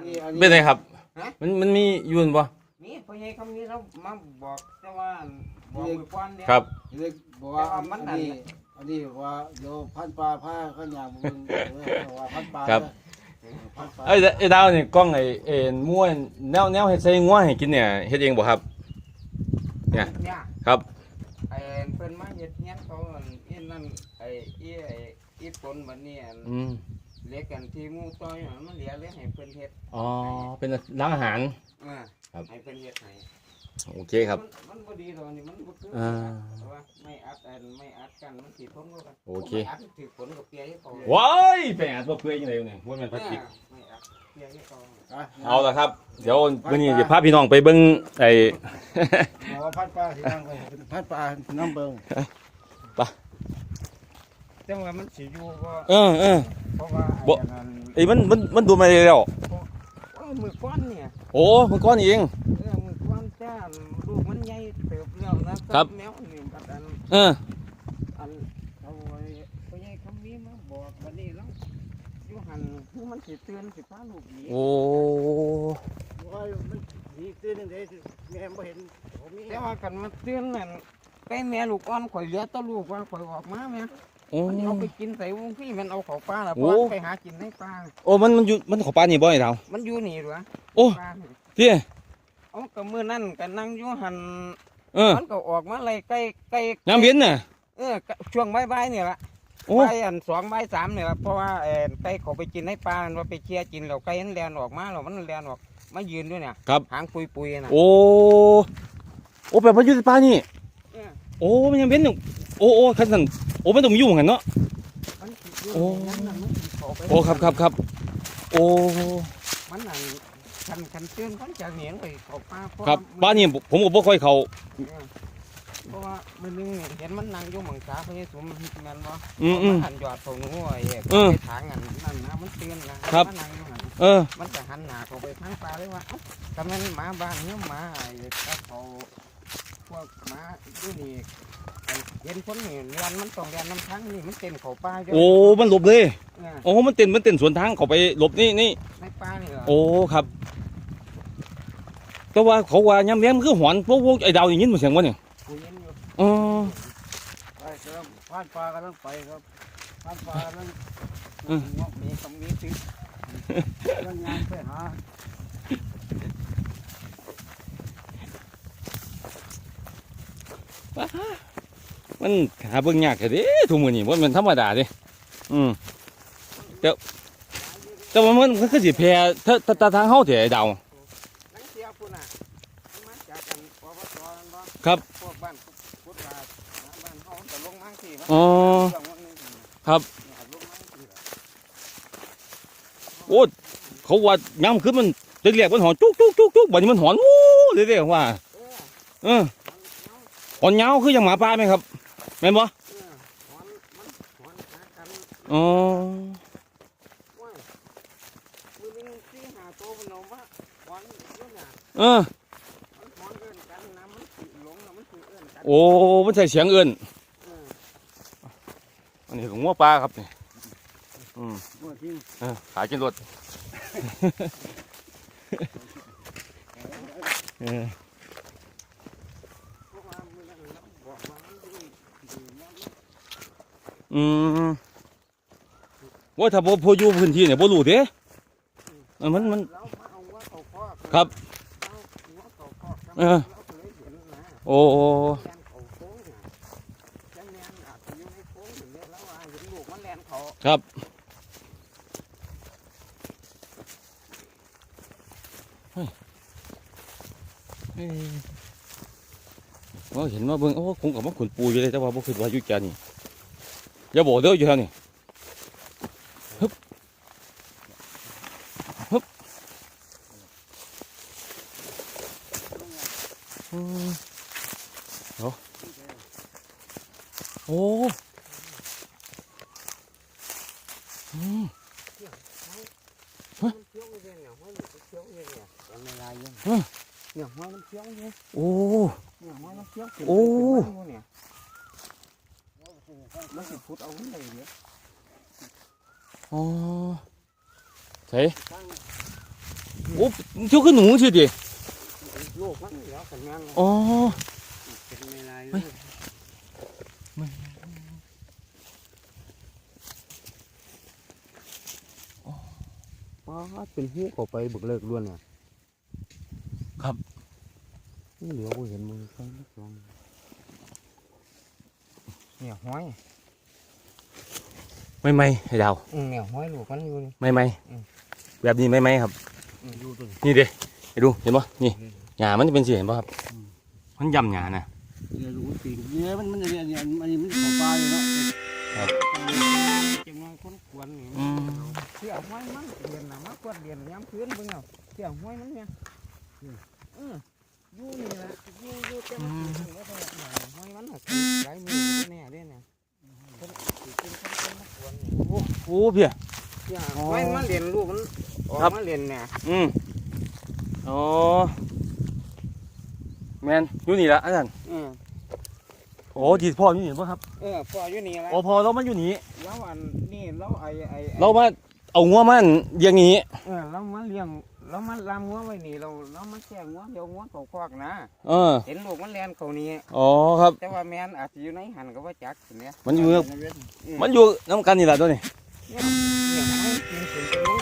นี่อันนี้ เป็นไงครับ ฮะ มันมันมีอยุ่นบ่นี่พ่อใหญ่คำนี้เรามาบอกแต่ว่าบอกมือก้อนเดียวครับ เล็กบอกว่าแต่ว่ามัอันนนั่นนี้น่ะอันนี้ว่าเดี๋ยวพันปลาผ้าข้างยางมึงเออว่าพันปลาครับ เออพันปลาไอ้ยไอ้ดาวนี่กล้องไอ้เอ็นม้วนแนวแนวเฮ็ดใส่งัวให้กินเนี่ยเฮ็ดเองบ่ครับ เนี่ยเนี่ยครับ ไอ้เพิ่นมาเฮ็ดเฮียนเขาอันอีนั่นไอ้อีไอ้อีปนบัดนี้อันอืม เล็กกันที่หมู่ต้อยอันมันเหลือเลยให้เพิ่นเฮ็ดอ๋อเป็นร้านอาหาร เออครับ ให้เพิ่นเฮ็ดให้โอเคครับ มันมันบ่ดีหรอกนี่มันบ่คืออ่าแต่ว่าไม่อัดอันไม่อัดกันมันสิทนกันโอเค ไม่อัดถือผลกับเปียให้เขาว้ายเป็นอาบ่เปื่อยจังได๋เนี่ยบ่แม่นพลาสติกไม่อัดเปียให้เขาอะเอาละครับ เดี๋ยวมื้อนี้จะพาพี่น้องไปเบิ่งไอ้บอกว่าพันปลาที่นั่งไปพันปลาน้ำเบิ่งแต่ว่ามันสิอยู่ก็เออเออเพราะ ว่าบ่ ไอ้อันนั้นไอ้มันมันมันดูมาแล้วเออมือก้อนเนี่ยโอ้มันก้อนเอง เออมือก้อนจ้าลูกมันใหญ่เติบแล้วนะครับ แมวนี่บัดอันเอออันเอาไว้พ่อใหญ่คำนี้มาบอกวันนี้แล้วอยู่หันคือมันสิเตือนสิพาลูกหนีโอ้ว่ามันดีตื่นนึงเด้แม่บ่เห็นผมมีแต่ว่ากันมาเตือนนั่นใกล้แม่ลูกอ่อนข่อยเหลือแตะลูกว่าข่อยออกมาแม่โอ้ มันเอาไปกินใส่วงพี่มันเอาเขาปลาละโอ้เพราะไปหากินในปลาโอ้มันมันอยู่มันเขอปลานี่บ่ไอ้ดาวมันอยู่นี่หรอโอ้ปลานี่พี่เอากับมือนั่นกันนั่งอยู่หันเออมันก็ออกมาไล่ใกล้ใกล้ยามเย็นน่ะเออช่วงบ่ายๆเนี่ยละโอ้บ่ายอันสองบ่ายสามเนี่ยละเพราะว่าเออไก่เขาไปกินในปลามันว่าไปเชียร์กินแล้วไก่มันแลนออกมาแล้วมันแลนออกมายืนด้วยเนี่ยครับหางปุยๆน่ะโอ้โอ้แบบว่าอยู่ในป่านี่เออโอ้มันยังเป็นอยู่โอ้โอ้คันนั้น โอ้มันต้องอยู่เหมือนกันเนาะ มันสิอยู่โอ้ในนั้นน่ะมันสิเข้าไปโอ้ครับครับครับโอ้ มันนั่นคันคันเตือนคนจากเหนียงไปเขาปลาเพราะครับว่บ้านนี้ผมก็บ่ค่อยเข้าเออเพราะว่ามือนึงเนี่ยเห็นมันนั่งอยู่หมังสาเขาเนี่ยสวมมันแม่นบ่อืมอืมหันยอดเขาหนูไอ้เออไปถางอันนั่นนะมันเตือนนะครับ มันนั่งอยู่หันเออ มันจะหันหน้าเขาไปทางปลาเลยว่าเอ้าทำไมหมาบ้านเนี่ยหมาไอ้ถ้าเขาพวกหมาดูนี่ไอ้ เห็นคนนี่เรียนมันต้องเรียนน้ำทั้งนี่มันเต้นเขาปลาอยู่โอ้ มันหลบเลยเออโอ้ มันเต้นมันเต้นสวนทางเขาไปหลบนี่นี่ ในปลานี่เหรอโอ้ครับแต่ว่าเขาว่ายามแล้งมันคือหอนพวกพวกไอ้ดาวอย่างนี้มันเสียงวะเนี่ยกูเห็นอยู่อ๋อไปครับพันปลากำลังไปครับพันปลากำลังงอกมีคำนี้สิกำลังงานไปหา มันหาเบิ่งยากแค่เด้ทุกมื้อนี้บ่แมันธรรมดาเด้อืมแต่แต่ว่ามันมันคือสิแพ้ถ้าถ้าถ้าทางเฮาเถอะดาว นังเสียคุณน่ะมันมาจากกันปปสนั่นบ่ครับ พวกบ้านพุทธาบ้านเฮาแต่ลงมาสิมันอ๋อ เรื่องมันนี่ครับเนี่ยลงมาสิล่ะโอ้เขาว่ายามคือมันเรียกๆมันหอนจุกจุกจุกจุกบัดนี้มันหอนวู้เรื่อยๆว่า เออเออมันเนาหอนยาวคือจังหมาป่าไหมครับ แม่นบ่เออหอนมันหอนหากันอ๋อว้ายมือหนึงสี่ห้าตัวมันเออโอ้มันใส่เสียงเอื่นอันนี้ของงัวปลาครับนี่อืมเมื่อขายกินรถเออ เพราะว่ามือนั้นเราบอกว่ามันดีดีมาก อืมว่าถ้าบ่พออยู่พื้นที่เนี่ยบ่รู้เด้มันมันครับเออโอ้ครับเฮ้ยเอ้ยว่าเห็นว่าเบิ่งโอ้คงกับว่าขุนปูอยู่เลยแต่ว่าบ่คิดว่าอยู่แก่นี่ อย่าบอกเด้ออยู่แถวนี้ฮึบฮึบอืมเดี๋ยวโอ้อืมมันเที่ยวเย็นเนี่ยห้อยมันเที่ยวเย็นเนี่ยตอนเวลาเย็นเออเนี่ยห้อยมันเที่ยวเย็นโอ้เนี่ยห้อยมันเที่ยวขึ้นโอ้ขึ้น มาเนี่ยมันสิพุดเอาไว้เลยเนี่ยอ๋อใช่อ้เที่ยวขึ้นหนูสิดิลูกมันแล้วกันงั้นอ๋อเป็นไม่ไรเฮ้ยป้าเป็นหูเข้าไปบึกเลิกล้วนเนี่ยครับนี่เหลือกูเห็นมือใครลูกลอง เนี่ยห้อยไม่ไม่ให้ดาวอืมเนี่ยห้อยลูกมันอยู่นี่ ไม่ไม่อืม แบบนี้ไม่ไม่ครับ อืมอยู่ตัวนี้นี่เด้ไปดูเห็นปะนี่หญ้ามันจะเป็นสีเห็นปะครับ มันยำหญ้านะเนี่ยรู้ปีกเนี่ยมันมันเนี่ยเนี่ยอันนี้มันของปลาเลยเนาะจังหวะคนควรนี่อืมเสี่ยห้อยมันเรียนนะมากวาดเรียนย้ำพื้นเบิ่งเอาเสี่ยห้อยมันเนี่ยอืมอ ยู่นี่แหละอยู่อยู่แต่มันสิถึงว่าแต่ห้อยมันน่ะสิหลายมือก็บ่แน่เด้เนี่ยคนสิกินคนคนมากวนนี่โอ้โหเพี่ยเสี่ยอ๋อห้อยมันเรียนลูกมันออกครับมาเรียนเนี่ยอืมอ๋อแมนอยู่นี่ละอาจารย์อืมโอ้ดีพ่ออยู่นี่ปะครับเออพออยู่นี่แหละโอ้พอเรามันอยู่นี่แล้วอันนี่เราไอ้ไอ้ไอ้เรามาเอางัวมันเลี้ยงอย่างนี้เออเรามาเลี้ยง เรามาลามงัวไว้นี่เราเรามาแช่งัวเดี๋ยวงัวเขาคอกนะ เออ เห็นลูกมันแลนเขานี่อ๋อครับ แต่ว่าแม่นอาจจะอยู่ในหันก็ว่าจักสิเนี่ยมันอยู่อืมันอยู่น้ำกันนี่แหละตัวนี้เนี่ยเนี่ยให้กินถึงจะรู้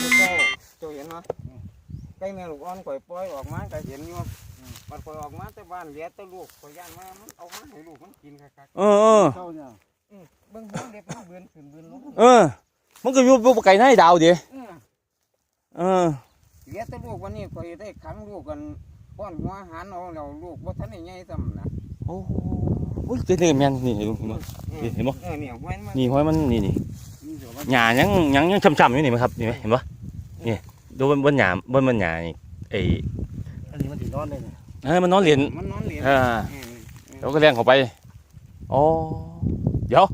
ลูกเจ้าเจ้าเห็นไหมใกล้แม่ลูกอ่อนข่อยปล่อยออกมาก็เห็นอยู่มันข่อยออกมาแต่บ้านเหลือแต่ลูกข่อยย่านมามันเอามาให้ลูกมันกินคักเออเออเข้าเนี่ยๆอืมเบิ่งหัวเล็บมันเบือนขึ้นเบือนลงเออ มันก็อยู่อยู่ไก่ในดาวเดียเออ เออเหลือแต่ลูกวันนี้ข่อยได้ขังลูกกันป้อนหัวอาหารเอาแล้วลูกบ่ทันได้ใหญ่ซ้ำนะโอ้โหโอ้ยเจ๊เนี่ยแมนนี่เห็นบ่เห็นบ่ นี่เห็นบ่ เออเนี่ยห้อยมันนี่ห้อยมันนี่นี่นี่เดี๋ยวมันหญ้ายังยังยังช่ำๆอยู่นี่ไหมครับนี่ไหมเห็นปะนี่ดูบนบนหญ้าบนบนหญ้านี่ไอ้อันนี้มันติดนอนเลยเนี่ยเอ้ยมันนอนเหรียญ มันนอนเหรียญอ่าเออแล้วก็เลี้ยงเข้าไปอ๋อเดี๋ยว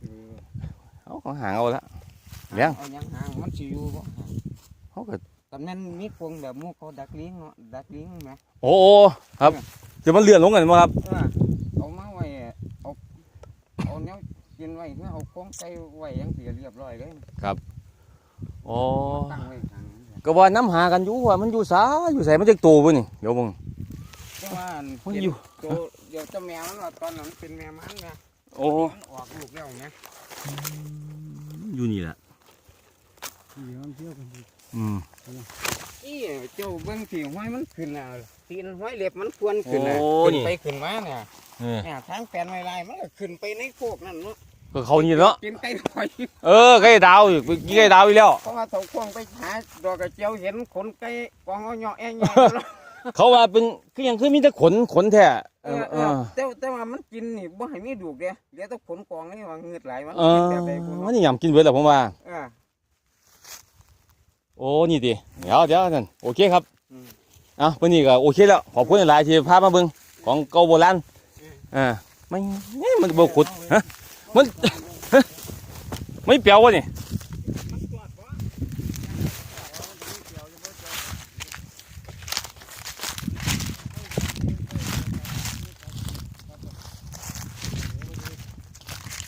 เออ เอาของหางเอาละ เลี้ยงเอายังห่างมันสิอยู่บ่เขาก็ตำนั้นมีกรงแบบหมูเขาดักเลี้ยงเนาะดักเลี้ยงไหมโอ้โอ้ครับจะมันเลื่อนลงกันมั้งครับเออเอามาไว้เอาเอาแนวกินไว้เพื่อเอากรงไก่ไว้อยังเสียเรียบร้อยเลยอ๋อตั้งไว้ข้างนั้นก็ว่าน้ำหากันอยู่ว่ามันอยู่สาอยู่ใส่มันจะโตบ่นี่เดี๋ยวมึงแต่ว่าอันมันอยู่โตเดี๋ยวเจะแมวมันว่าตอนนั้นเป็นแม่มันไงโอ้มันออกลูกแล้วไงอยู่นี่แหละ เดี๋ยวมันเที่ยวกันอยู่อืมอีเจ้าเบิ่งสีห้อยมันขึ้นน่ะตีนห้อยเล็บมันควรขึ้นน่ะโอ้ขึ้นนี่ ไปขึ้นมาเนี่ยเออเนี่ยทางแปลนไม้ลายมันก็ขึ้นไปในโคกนั่นเนาะก็เขานี่เนาะกินไก่ถอย เออไก่ดาวอีกกี่ไก่ดาวอีกแล้ว เพราะว่าเขาควงไปหาดอกกระเจียวเห็นขนไก่กองเอาเหยาะแอะแยะแล้วเขาว่าเป็นคือยังคือมีแต่ขนขนแท้เอเอออเอเอออแต่แต่ว่ามันกินนี่บ่ให้มีดูกเด้เหลือแต่ขนกองนี่ว่าเงือดไหลมันเออกินแบบใดกูมันเนาะนี่ยำกินเบิดแล้วผมว่าเออ โอ้นี่ดิเดี๋ยวเดี๋ยวนั่นโอเคครับอืมเอาวันนี้ก็โอเคแล้วขอบคุณหลายที่พามาเบิ่งของเก่าโบราณอ่าไม่เนี่ยมันบ่ขุดฮะมันไม่เปรียววะนี่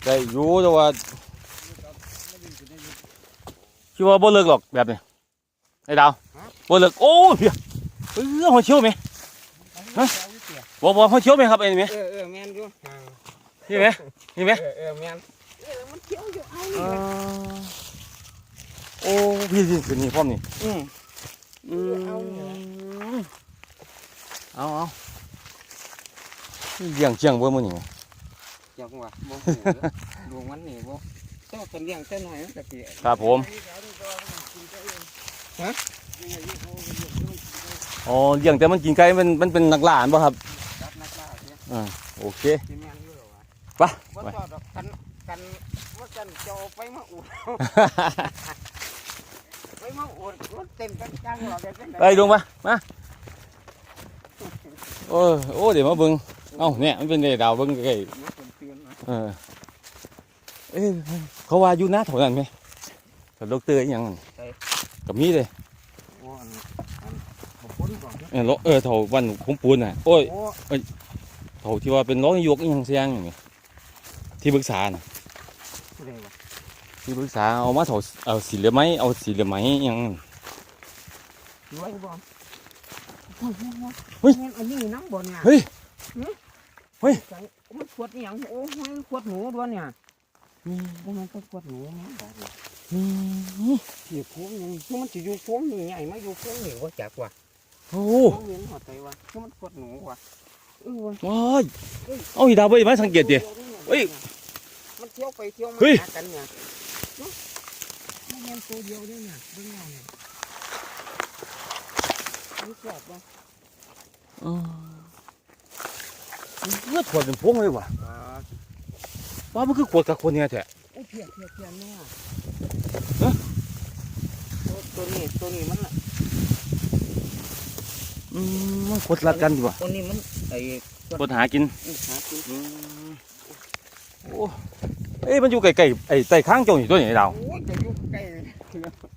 ได้อยู่แต่ว่าคิดว่าบ่เลิกหรอกแบบนี้ ไอ้ดาวบ่เลิกโอ้ยเพียเออหัวเชี่ยวไหมฮะบ่บ่หัวเชี่ยวไหมครับไอ้นี่ไหมเออเออแม่นอยู่ห่างนี่ไหมนี่ไหมเออเออแม่นเออมันเขียวอยู่เอาอ่านี่โอ้พี่พี่เป็นนี่พร้อมนี่อืมอืมเอาเอาเลี้ยงเชียงบ่มื้อนี่จังหวะบ่ฮู้เด้อดวงมันนี่บ่เจ้ากันเลี้ยงแต่น้อยมันก็สิครับผม ฮะอ๋อเลี้ยงแต่มันกินไก่มันมันเป็นนักล่าอันบ่ครับรับนักล่าเสียอ่าโอเคสิแม่นอยู่หรอวะไปบ่ไปชอบดอกกันกันว่ากันจะเอาไปมาอุดไปมาอุดรถเต็มกันจังหรอกแกจังไปลงมามาโอ้ยโอ้เดี๋ยวมาเบิ่งเอ้าเนี่ยมันเป็นไอ้ดาวเบิ่งใกล้เดี๋ยวผมเตือนนะๆเออเอ้ยเขาว่าอยู่หน้าเท่านั้นไหมกับดอกเตอร์อีหยังนั่น กับมีเลยโอ้อันอันผมพ้นก่อนนะเออโลเออเท่าวันผมปูนน่ะโอ้ยโอ้เท่าที่ว่าเป็นร้องนายกอีหยังเสียงอย่างนี้ที่ปรึกษาน่ะผู้ใดวะที่ปรึกษาเอามาเถาเอาสีเหลืองไหมเอาสีเหลืองไหมยัง รวยบ่โอ้ยเฮ้ยแม่นอันนี้น้ำบ่เนี่ยเฮ้ยใส่มันขวดอหย่างโอ้ยขวดหนูด้วยเนี่ยบ่แม่นเป็นขวดหนูนะบาด นี้นี่ที่โค้งยังคือมันสิอยู่โค้งนี่ใหญ่มาอยู่โค้งนี่ว่าจักว่ะโอ้โค้งเห็นหัวใจว่ะคือมันขวดหนูว่ะเออว่ะว้ายเอาอีดาวไปมาสังเกตดิเฮ้ยมันเที่ยวไปเที่ยวมาเฮ้ยหากันเนี่ยเนาะมันแม่นตัวเดียวเด้เนี่ยเบิ่งเอาเนี่ยมันกรอบบ่เลือดขวดเป็นพวงเลยว่ะอ่าว่ามันคือขวดกับคนเนี่ยแท้โอ้ยเพียเพียเพียแม่ฮะ ตัวตัวนี้ตัวนี้มันน่ะอืมมันขวดรัดกันดีว่ะตัวนี้มันไอ้ขวดหากินอื้อหากินโอ้เอ้ยมันอยู่ไกลๆไอ้ใต้ข้างเจ้านี่ตัวนี้ไอ้ดาวโอ้ยจะอยู่ใกล้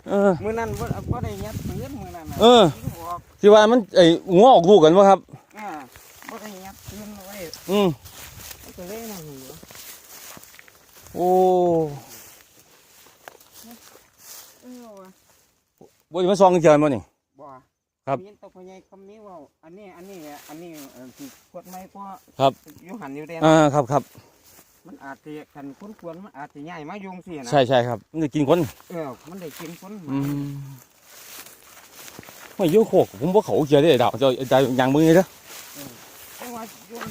เออมื้อนั้นบ่บ่ได้ยัดปืนมื้อนั้นน่ะเออยิงออกที่ว่ามันไอ้งัวออกลูกกันวะครับอ่าบ่ได้ยัดปืนไว้อืมมันก็เลยนั่นเหรอโอ้เออว่ะ บ่ได้มาซองเจอมันนี่ บ่ครับ มีตกพญายคำนี้เว่าอันนี้อันนี้อันนี้เอ่อที่กดไม่ก็ครับอยู่หันอยู่เด่นอ่าครับครับมันอาจจะกันคุ้นควรมันอาจจะใหญ่มายุงสินะใช่ใช่ครับมันจะกินคนเออมันได้กินคนอืมไม่เยอะโคกผมบ่เขาเจอได้ไอ้ดาวเจ้าไอ้ดาวยางมือเด้อเพราะว่ายุง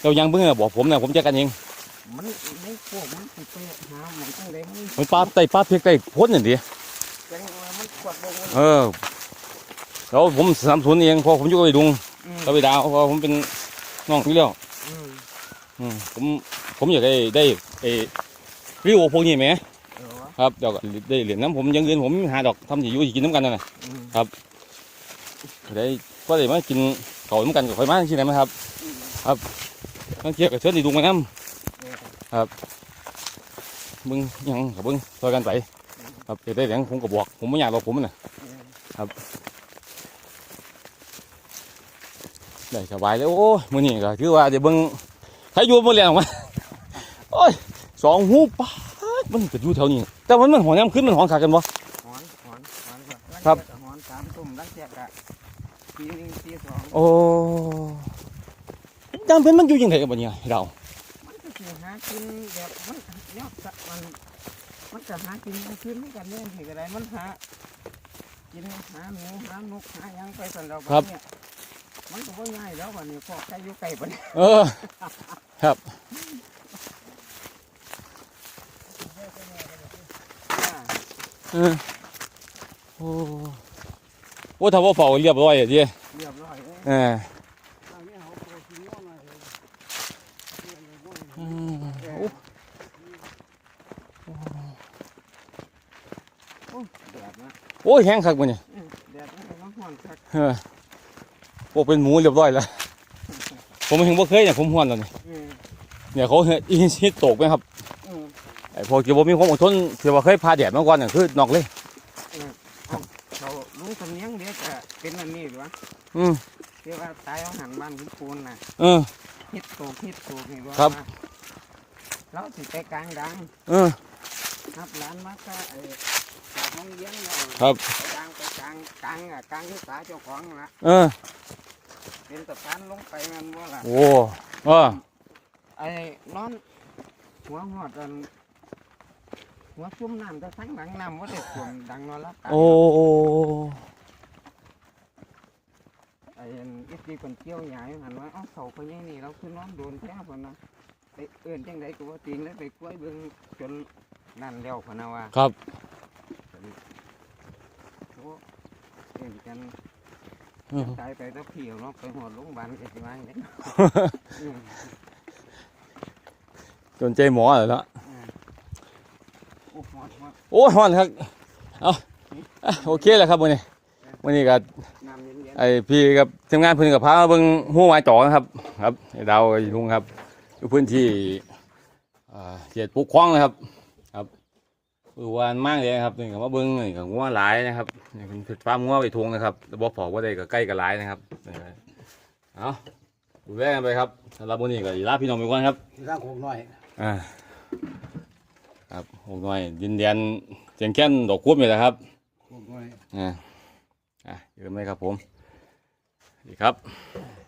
เจ้ายางมือน่ะบอกผมนะผมจัดการเองมันในพวกมันสิไปหาหมองจังไดมันมันปลาไต่ปลาเพียกไต่พ้นนี่ดิจั งว่ามันกดลงมันเออแล้วผมสนับสนุนเองเพอผมอยู่กับไอ้ดุงอืมกับไอ้ดาวเพอผมเป็นน้องอยู่แล้วอืมอืมผมผมอยากได้ได้ไอ้วิวพวกนี้ไหมเออวะครับเดี๋ยวก็ได้เหรียญน้ำผมอยังเงินผมหาดอกทำสิอยู่สิกินน้ำกันนั่นน่ะอืมได้ก็ได้มากินเขาน้ำกันกับข่อยมาที่ไหนไหมครับอืมบางเทียกับเชิญไอ้ดุงมาน้เออำมึงยังกับมึงซอยกันไป ครับเดี๋ยวได้เหรียญผมก็บอก ผมไม่อยากหรอกผมน่ะเออได้สบายเลยโอ้ยมื้อนี้ก็คือว่าเดี๋ยวเบิ่งใครอยู่บ่เรียนออกมาโอ้ยสองหูปาดมันก็อยู่แถวนี้ แต่ว่ามันหอนยามขึ้นมันหอนขากันบ่หอนหอนหอนก็ครับหอนสามตุ่มลังเสียกะปีหนึงปีสองโอ้จำเป็นมันอยู่ยังไงกันบ่เนี่ยเรามันก็สิหากินแบบมันเนี่ยมันมัน จะหากินกลางคืนเหมือนกันเนี่ยเห็นอะไรมันหากินหาหนูหานกหาหยังไปสันเราดเนี่ยมันก็บ่ง่ายแล้ววันนี้พอใกล้อยู่ไกลบัดนี้เออ ครับอ่าเออโอ้โอ้ถ้าว่าเฝ้าเรียบร้อยอะดิเรียบร้อยเลยเอออันนี้เขาโปรตีนน้อยเลย อืม เอ โอ้ อโอ้ แดดนะโอ้ยแห้งคักบ่เนี่ยอืมแดดมันก็มาฮ้อนคักเออโอ้เป็นหมูเรียบร้อยแล้ว ผมเห็นบ่เคยเนี่ยผมฮ้อนแล้วนี่อืมเนี่ยเขาเฮ็ดอีฮิตตกไหมครับอืมไอ้พวกที่บ่มีความอดทนที่ว่าเคยพาแดดมาก่อนน่ะคือนอกเลยเขาลุงสำเนียงเดี๋ยวจะเป็นอันนี้หรือวะอืมที่ว่าตายเอาหันบ้านคุณปูนน่ะเออฮิตโตกฮิตโตกนี่ว่าครับเราสิไปกลางดังเออครับร้านมาก็ไอ้สาว ห้องเย็นเราครับไปกลางไปกลางกลางอะกลางที่ตาเจ้าของละเออเป็นสะพานลงไปแมันว่าล่ะโอ้เออไอ้นอนหัวหอดอันหัวชุ่มน้ำแต่ทั้งหลังน้ำว่าเด็ดส่วนดังนอนรับตายโอ้ไอ้อันอีตีคนเกี่ยวใหญ่หันว่าเอ้าเขาคนนี้นี่เราคือนอนโดนแท้พนนะไปเอื่นจังไดก็ว่าตีนแล้วไปกล้วยเบิ่งจนนั่นแล้วพนนะว่าครับ โอ้เอื่นกันเออตายไปแล้วเผียวเนาะไปหอดโรงพยาบาลก็สิว่าอย่างนี้อืมจนใจหมอเลยละอืมโอ้หอดหอดโอ้ยฮ้อนครับเอาอะโอเคแล้วครับมื้อนี้มื้อนี้ก็น้ำเย็นไอ้พี่กับทีมงานเพิ่นก็พามาเบิ่งหู้หมายจ่อนะครับ ครับไอ้ดาวไอ้ลุงครับอยู่พื้นที่อ่าเขตปกครองนะครับ ครับอือวานมากเลยนะครับนี่ก็มาเบิ่งนี่ก็งัวหลายนะครับนี่เป็นฟาร์มงัวไปทงนะครับแต่บ่พอว่าได้ก็ใกล้กับหลายนะครับนี่ก็เอาดูแลกันไปครับสำหรับมื้อนี้ก็ลาพี่น้องไปก่อนครับร่างโคกน้อยอ่าครับโอ้น้อยดินแดนเสียงแค้นดอกคุ้มนี่แหละครับพวกน้อยอ่าอะเจอกันไหมครับผมสวัสดีครับอ่า